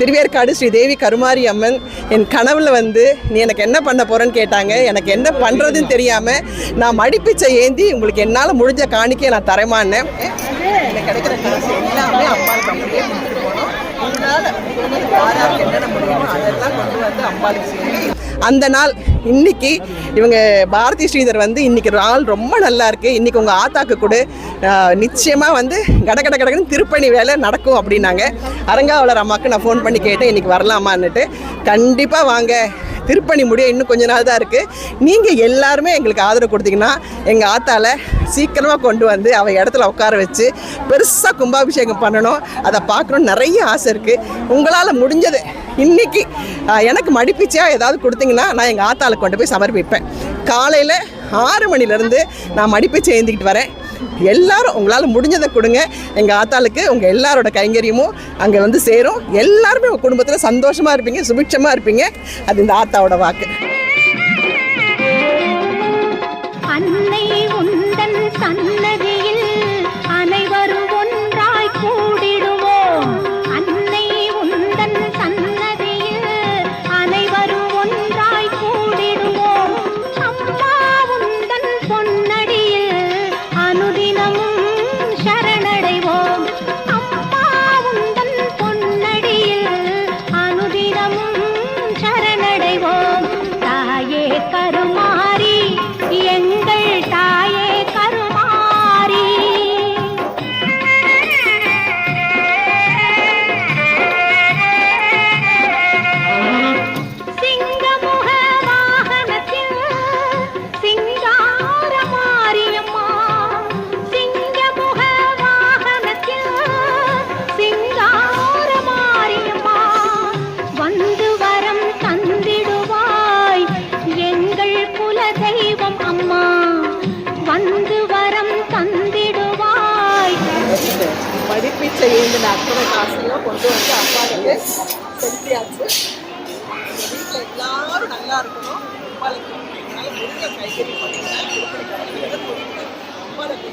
திருவேற்காடு ஸ்ரீ தேவி கருமாரி அம்மன் என் கனவில் வந்து நீ எனக்கு என்ன பண்ண போறேன்னு கேட்டாங்க. எனக்கு என்ன பண்ணுறதுன்னு தெரியாமல் நான் மடிப்பிச்சை ஏந்தி உங்களுக்கு என்னால் முடிஞ்ச காணிக்கையை நான் தரமானேன். எனக்கு கிடைக்கிற காசு எல்லாமே அம்பாளுக்கு அப்படியே யாராருக்கு என்னென்ன முடியுமோ அதெல்லாம் கொண்டு வந்து அம்பாளுக்கு செய்யணும். அந்த நாள் இன்னைக்கு இவங்க பாரதி ஸ்ரீதர் வந்து இன்னைக்கு நாள் ரொம்ப நல்லா இருக்கு. இன்னைக்கு உங்க ஆத்தாக்கு கூட. நிச்சயமாக நிச்சயமா வந்து கட கட கடகன்னு திருப்பணி வேலை நடக்கும் அப்படின்னாங்க. அரங்காவலர் அம்மாவுக்கு நான் ஃபோன் பண்ணி கேட்டேன் இன்னைக்கு வரலாமான்னுட்டு. கண்டிப்பாக வாங்க. திருப்பணி முடிய இன்னும் கொஞ்ச நாள் தான் இருக்குது நீங்கள் எல்லாருமே எங்களுக்கு ஆதரவு கொடுத்தீங்கன்னா எங்கள் ஆத்தால சீக்கிரமாக கொண்டு வந்து அவள் இடத்துல உட்கார வச்சு பெருசாக கும்பாபிஷேகம் பண்ணணும். அதை பார்க்கணுன்னு நிறைய ஆசை இருக்குது உங்களால் முடிஞ்சது. இன்றைக்கி எனக்கு மடிப்பிச்சியாக ஏதாவது கொடுத்தீங்கன்னா நான் எங்கள் ஆத்தாளுக்கு கொண்டு போய் சமர்ப்பிப்பேன். காலையில் ஆறு மணிலேருந்து நான் மடிப்பை ஏந்திக்கிட்டு வரேன். எல்லாரும் உங்களால் முடிஞ்சதை கொடுங்க. எங்கள் ஆத்தாளுக்கு உங்கள் எல்லாரோட கைங்கரியமும் அங்கே வந்து சேரும். எல்லாருமே உங்கள் குடும்பத்தில் சந்தோஷமாக இருப்பீங்க சுபிட்சமாக இருப்பீங்க. அது இந்த ஆத்தாவோட வாக்கு. அன்னை உந்தன் ஏந்தின அத்தனை காசையும் கொண்டு வந்து அப்பாளுக்கு செலுத்தியாச்சு வீட்டில் எல்லாரும் நல்லா இருக்கணும். என்னால் முடிஞ்ச கைகறி பண்ணுங்க திருப்பதி கடவுளை கொடுத்து அம்பாளுக்கு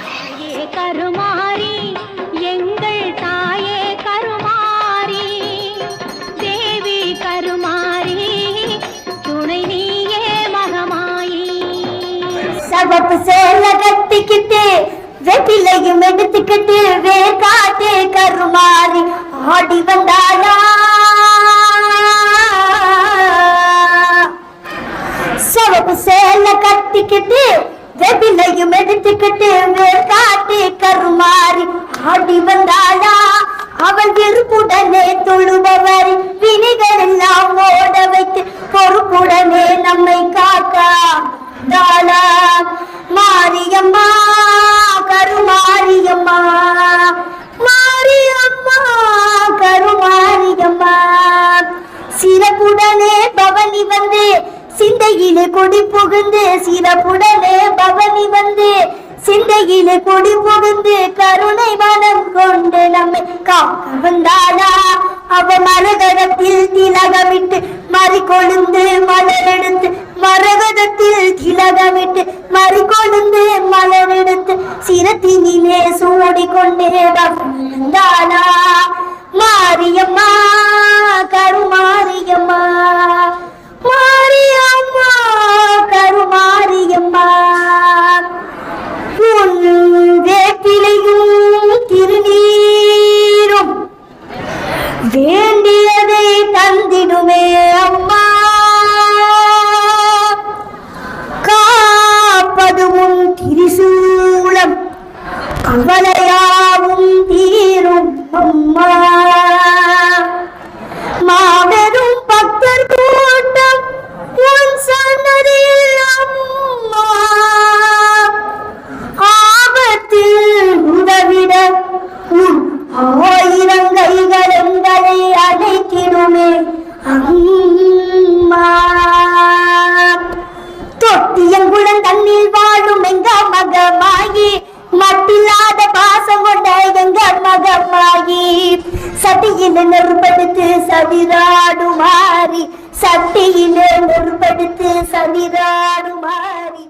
தாயே கருமாரி எங்கள் தாயே கருமாரி தேவி கருமாரி துணை நீயே மகமாயி. சவப்பு சேல கட்டிக்கிட்டு வெட்டிலையும் எடுத்துக்கிட்டு வேகாட்டு கருமாறி ஆடி வந்தாளா சவப்பு சேல கட்டிக்கிட்டு வெட்டிலையும் எடுத்துக்கிட்டு வேகாட்டு கருமாறி ஆடி வந்தாளா அவள் விருப்புடனே தொழுபவர் வினைகள் கொடி புகுந்து சிறப்புடனே பவனி வந்து சிந்தையிலே கொடி புகுந்து கருணை மனம் கொண்டு நம்மை காக்க வந்தாளா அவ மரகதத்தில் திலகமிட்டு மறி கொழுந்து மலரெடுத்து மரகதத்தில் திலகமிட்டு மறி கொழுந்து மலரெடுத்து சிரத்தினிலே சூடிக்கொண்டே வந்தாளா மாரியம்மா கருமாரியம்மா. தந்திடுமே திரிசூலம். கவலையாவும் தீ பாகமாகி சதியில நெருப்படுத்து சதிராடுமாறி சட்டியில நெருப்படுத்து சதிராடுமாறி.